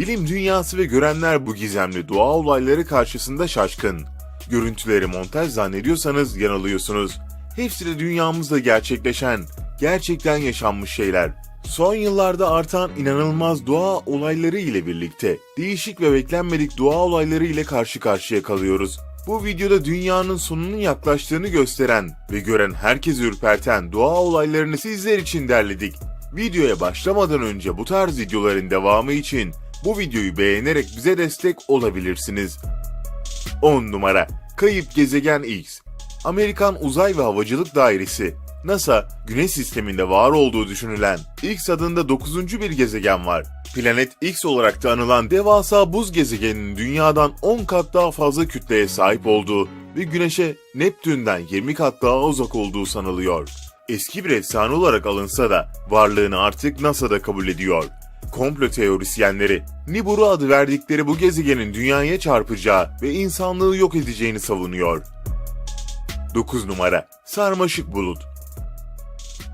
Bilim dünyası ve görenler bu gizemli doğa olayları karşısında şaşkın. Görüntüleri montaj zannediyorsanız yanılıyorsunuz. Hepsi de dünyamızda gerçekleşen, gerçekten yaşanmış şeyler. Son yıllarda artan inanılmaz doğa olayları ile birlikte değişik ve beklenmedik doğa olayları ile karşı karşıya kalıyoruz. Bu videoda dünyanın sonunun yaklaştığını gösteren ve gören herkesi ürperten doğa olaylarını sizler için derledik. Videoya başlamadan önce bu tarz videoların devamı için bu videoyu beğenerek bize destek olabilirsiniz. 10 numara Kayıp Gezegen X Amerikan Uzay ve Havacılık Dairesi NASA, Güneş sisteminde var olduğu düşünülen X adında 9. bir gezegen var. Planet X olarak da anılan devasa buz gezegeninin dünyadan 10 kat daha fazla kütleye sahip olduğu ve Güneş'e Neptün'den 20 kat daha uzak olduğu sanılıyor. Eski bir efsane olarak alınsa da varlığını artık NASA'da kabul ediyor. Komplo teorisyenleri Nibiru adı verdikleri bu gezegenin dünyaya çarpacağı ve insanlığı yok edeceğini savunuyor. 9 numara Sarmaşık Bulut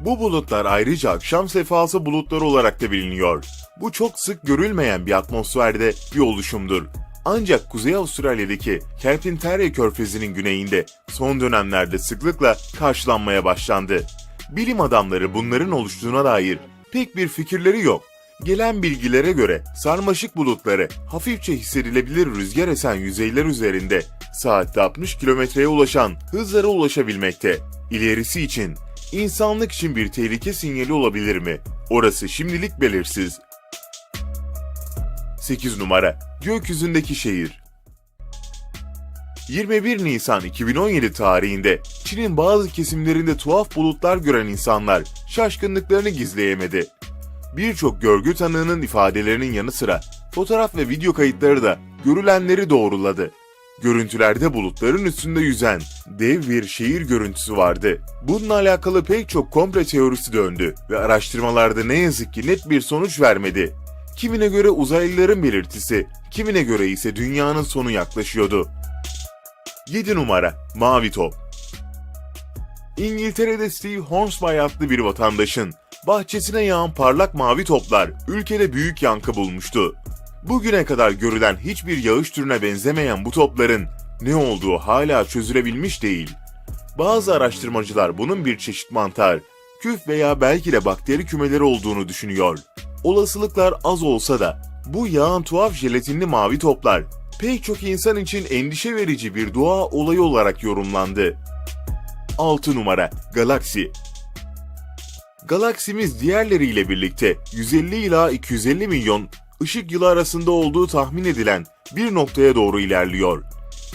Bu bulutlar ayrıca akşam sefası bulutları olarak da biliniyor. Bu çok sık görülmeyen bir atmosferde bir oluşumdur. Ancak Kuzey Avustralya'daki Carpentaria Körfezi'nin güneyinde son dönemlerde sıklıkla karşılanmaya başlandı. Bilim adamları bunların oluştuğuna dair pek bir fikirleri yok. Gelen bilgilere göre sarmaşık bulutları hafifçe hissedilebilir rüzgar esen yüzeyler üzerinde saatte 60 kilometreye ulaşan hızlara ulaşabilmekte. İlerisi için insanlık için bir tehlike sinyali olabilir mi? Orası şimdilik belirsiz. 8 numara Gökyüzündeki şehir 21 Nisan 2017 tarihinde Çin'in bazı kesimlerinde tuhaf bulutlar gören insanlar şaşkınlıklarını gizleyemedi. Birçok görgü tanığının ifadelerinin yanı sıra fotoğraf ve video kayıtları da görülenleri doğruladı. Görüntülerde bulutların üstünde yüzen dev bir şehir görüntüsü vardı. Bununla alakalı pek çok komple teorisi döndü ve araştırmalarda ne yazık ki net bir sonuç vermedi. Kimine göre uzaylıların belirtisi, kimine göre ise dünyanın sonu yaklaşıyordu. 7 numara Mavi Top İngiltere'de Steve Hornsby adlı bir vatandaşın bahçesine yağan parlak mavi toplar ülkede büyük yankı bulmuştu. Bugüne kadar görülen hiçbir yağış türüne benzemeyen bu topların ne olduğu hala çözülebilmiş değil. Bazı araştırmacılar bunun bir çeşit mantar, küf veya belki de bakteri kümeleri olduğunu düşünüyor. Olasılıklar az olsa da bu yağan tuhaf jelatinli mavi toplar pek çok insan için endişe verici bir doğa olayı olarak yorumlandı. 6 numara Galaksi Galaksimiz diğerleriyle birlikte 150 ila 250 milyon ışık yılı arasında olduğu tahmin edilen bir noktaya doğru ilerliyor.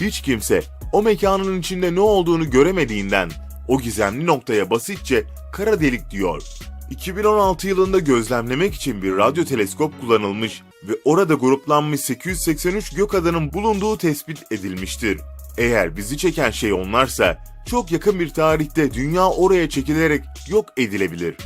Hiç kimse o mekanın içinde ne olduğunu göremediğinden o gizemli noktaya basitçe kara delik diyor. 2016 yılında gözlemlemek için bir radyo teleskop kullanılmış ve orada gruplanmış 883 gök adanın bulunduğu tespit edilmiştir. Eğer bizi çeken şey onlarsa çok yakın bir tarihte dünya oraya çekilerek yok edilebilir.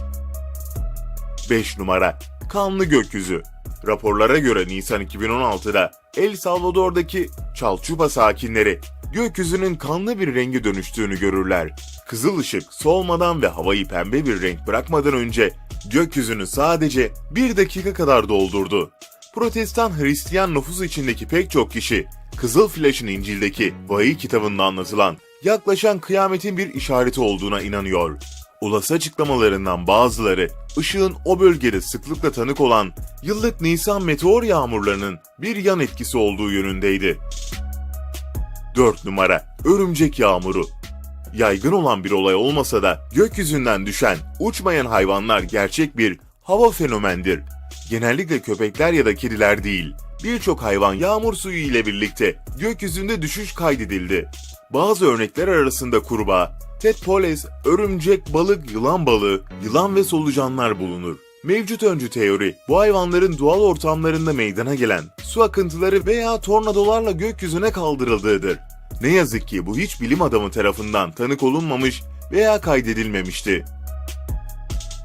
5 numara Kanlı Gökyüzü Raporlara göre Nisan 2016'da El Salvador'daki Chalchupa sakinleri gökyüzünün kanlı bir rengi dönüştüğünü görürler. Kızıl ışık solmadan ve havayı pembe bir renk bırakmadan önce gökyüzünü sadece bir dakika kadar doldurdu. Protestan Hristiyan nüfus içindeki pek çok kişi Kızıl Flaş'ın İncil'deki vahiy kitabında anlatılan yaklaşan kıyametin bir işareti olduğuna inanıyor. Olası açıklamalarından bazıları ışığın o bölgede sıklıkla tanık olan yıllık Nisan meteor yağmurlarının bir yan etkisi olduğu yönündeydi. 4 numara Örümcek Yağmuru Yaygın olan bir olay olmasa da gökyüzünden düşen uçmayan hayvanlar gerçek bir hava fenomendir. Genellikle köpekler ya da kediler değil. Birçok hayvan yağmur suyu ile birlikte gökyüzünde düşüş kaydedildi. Bazı örnekler arasında kurbağa, tetpoles, örümcek, balık, yılan balığı, yılan ve solucanlar bulunur. Mevcut öncü teori, bu hayvanların doğal ortamlarında meydana gelen su akıntıları veya tornadolarla gökyüzüne kaldırıldığıdır. Ne yazık ki bu hiç bilim adamı tarafından tanık olunmamış veya kaydedilmemişti.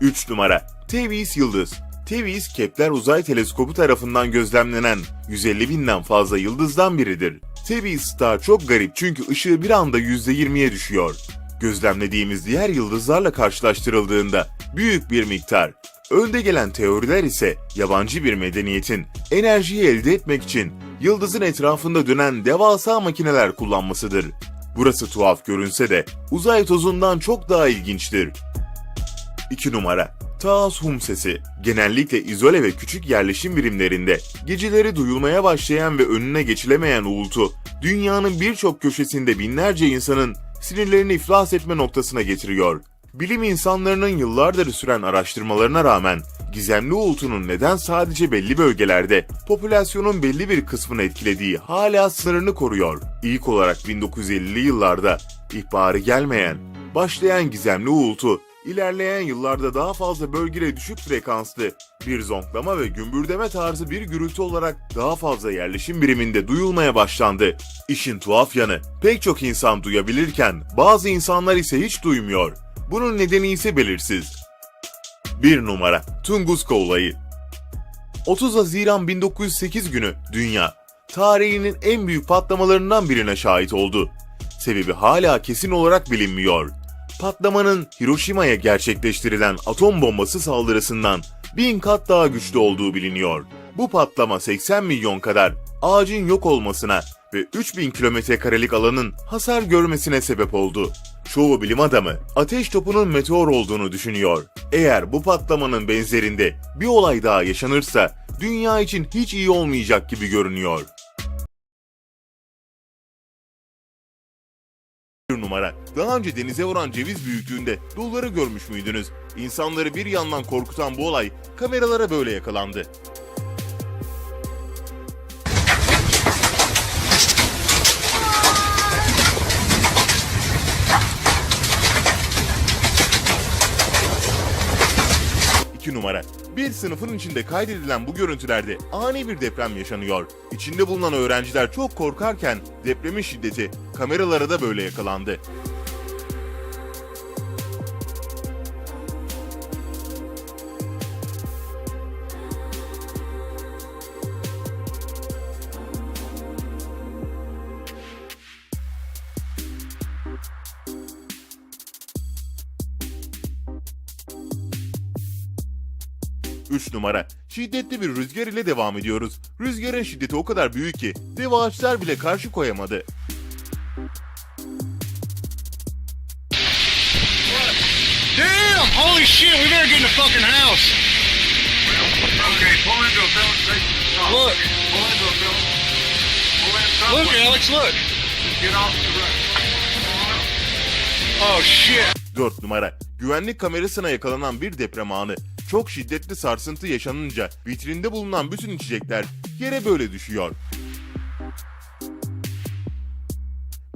3 numara Tevis Yıldız Tevis, Kepler Uzay Teleskobu tarafından gözlemlenen 150 binden fazla yıldızdan biridir. Tevis Star çok garip çünkü ışığı bir anda %20'ye düşüyor. Gözlemlediğimiz diğer yıldızlarla karşılaştırıldığında büyük bir miktar. Önde gelen teoriler ise yabancı bir medeniyetin enerjiyi elde etmek için yıldızın etrafında dönen devasa makineler kullanmasıdır. Burası tuhaf görünse de uzay tozundan çok daha ilginçtir. 2 numara Taas hum sesi. Genellikle izole ve küçük yerleşim birimlerinde geceleri duyulmaya başlayan ve önüne geçilemeyen uğultu, dünyanın birçok köşesinde binlerce insanın sinirlerini iflas etme noktasına getiriyor. Bilim insanlarının yıllardır süren araştırmalarına rağmen gizemli uğultunun neden sadece belli bölgelerde popülasyonun belli bir kısmını etkilediği hala sınırını koruyor. İlk olarak 1950'li yıllarda ihbarı gelmeyen, başlayan gizemli uğultu İlerleyen yıllarda daha fazla bölgede düşük frekanslı bir zonklama ve gümbürdeme tarzı bir gürültü olarak daha fazla yerleşim biriminde duyulmaya başlandı. İşin tuhaf yanı pek çok insan duyabilirken bazı insanlar ise hiç duymuyor. Bunun nedeni ise belirsiz. 1 numara Tunguska olayı 30 Haziran 1908 günü dünya tarihinin en büyük patlamalarından birine şahit oldu. Sebebi hala kesin olarak bilinmiyor patlamanın Hiroşima'ya gerçekleştirilen atom bombası saldırısından bin kat daha güçlü olduğu biliniyor. Bu patlama 80 milyon kadar ağacın yok olmasına ve 3000 kilometre karelik alanın hasar görmesine sebep oldu. Çoğu bilim adamı ateş topunun meteor olduğunu düşünüyor. Eğer bu patlamanın benzerinde bir olay daha yaşanırsa dünya için hiç iyi olmayacak gibi görünüyor. Bir numara. Daha önce denize vuran ceviz büyüklüğünde dulları görmüş müydünüz? İnsanları bir yandan korkutan bu olay kameralara böyle yakalandı. Numara. Bir sınıfın içinde kaydedilen bu görüntülerde ani bir deprem yaşanıyor. İçinde bulunan öğrenciler çok korkarken depremin şiddeti kameralara da böyle yakalandı. Üç numara. Şiddetli bir rüzgar ile devam ediyoruz. Rüzgarın şiddeti o kadar büyük ki dev ağaçlar bile karşı koyamadı. Damn! Holy shit! We better get in the fucking house. Okay, pull into a filling station. Look. Pull into a filling. Pull in Look, somewhere. Alex, look. Get off the road. Oh shit! 4 numara. Güvenlik kamerasına yakalanan bir deprem anı. Çok şiddetli sarsıntı yaşanınca vitrinde bulunan bütün içecekler yere böyle düşüyor.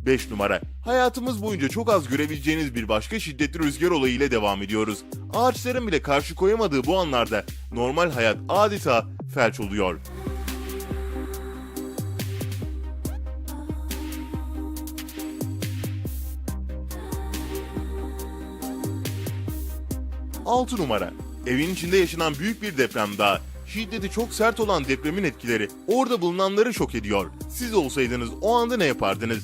5 numara. Hayatımız boyunca çok az görebileceğiniz bir başka şiddetli rüzgar olayı ile devam ediyoruz. Ağaçların bile karşı koyamadığı bu anlarda normal hayat adeta felç oluyor. Altı numara. Evin içinde yaşanan büyük bir deprem daha. Şiddeti çok sert olan depremin etkileri orada bulunanları şok ediyor. Siz olsaydınız o anda ne yapardınız?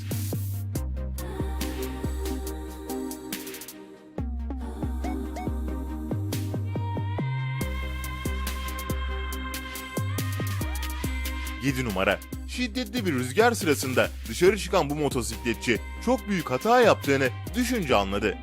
Yedi numara. Şiddetli bir rüzgar sırasında dışarı çıkan bu motosikletçi çok büyük hata yaptığını düşünce anladı.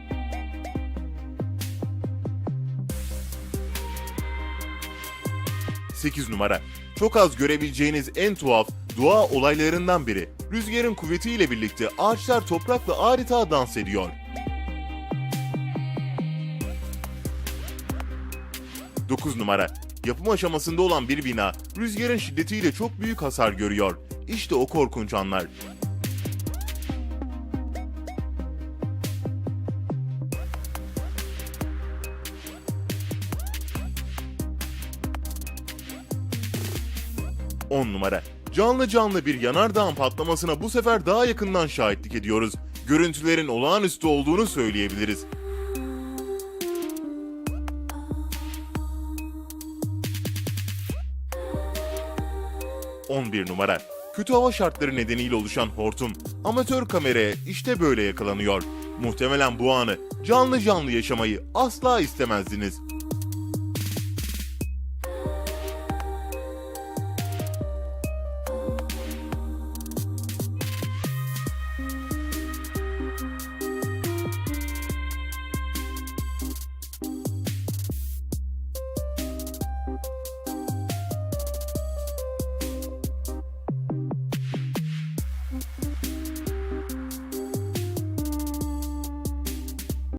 8 numara. Çok az görebileceğiniz en tuhaf doğa olaylarından biri. Rüzgarın kuvvetiyle birlikte ağaçlar toprakla adeta dans ediyor. 9 numara. Yapım aşamasında olan bir bina rüzgarın şiddetiyle çok büyük hasar görüyor. İşte o korkunç anlar. On numara. Canlı canlı bir yanardağın patlamasına bu sefer daha yakından şahitlik ediyoruz. Görüntülerin olağanüstü olduğunu söyleyebiliriz. 11 numara. Kötü hava şartları nedeniyle oluşan hortum amatör kameraya işte böyle yakalanıyor. Muhtemelen bu anı canlı canlı yaşamayı asla istemezdiniz.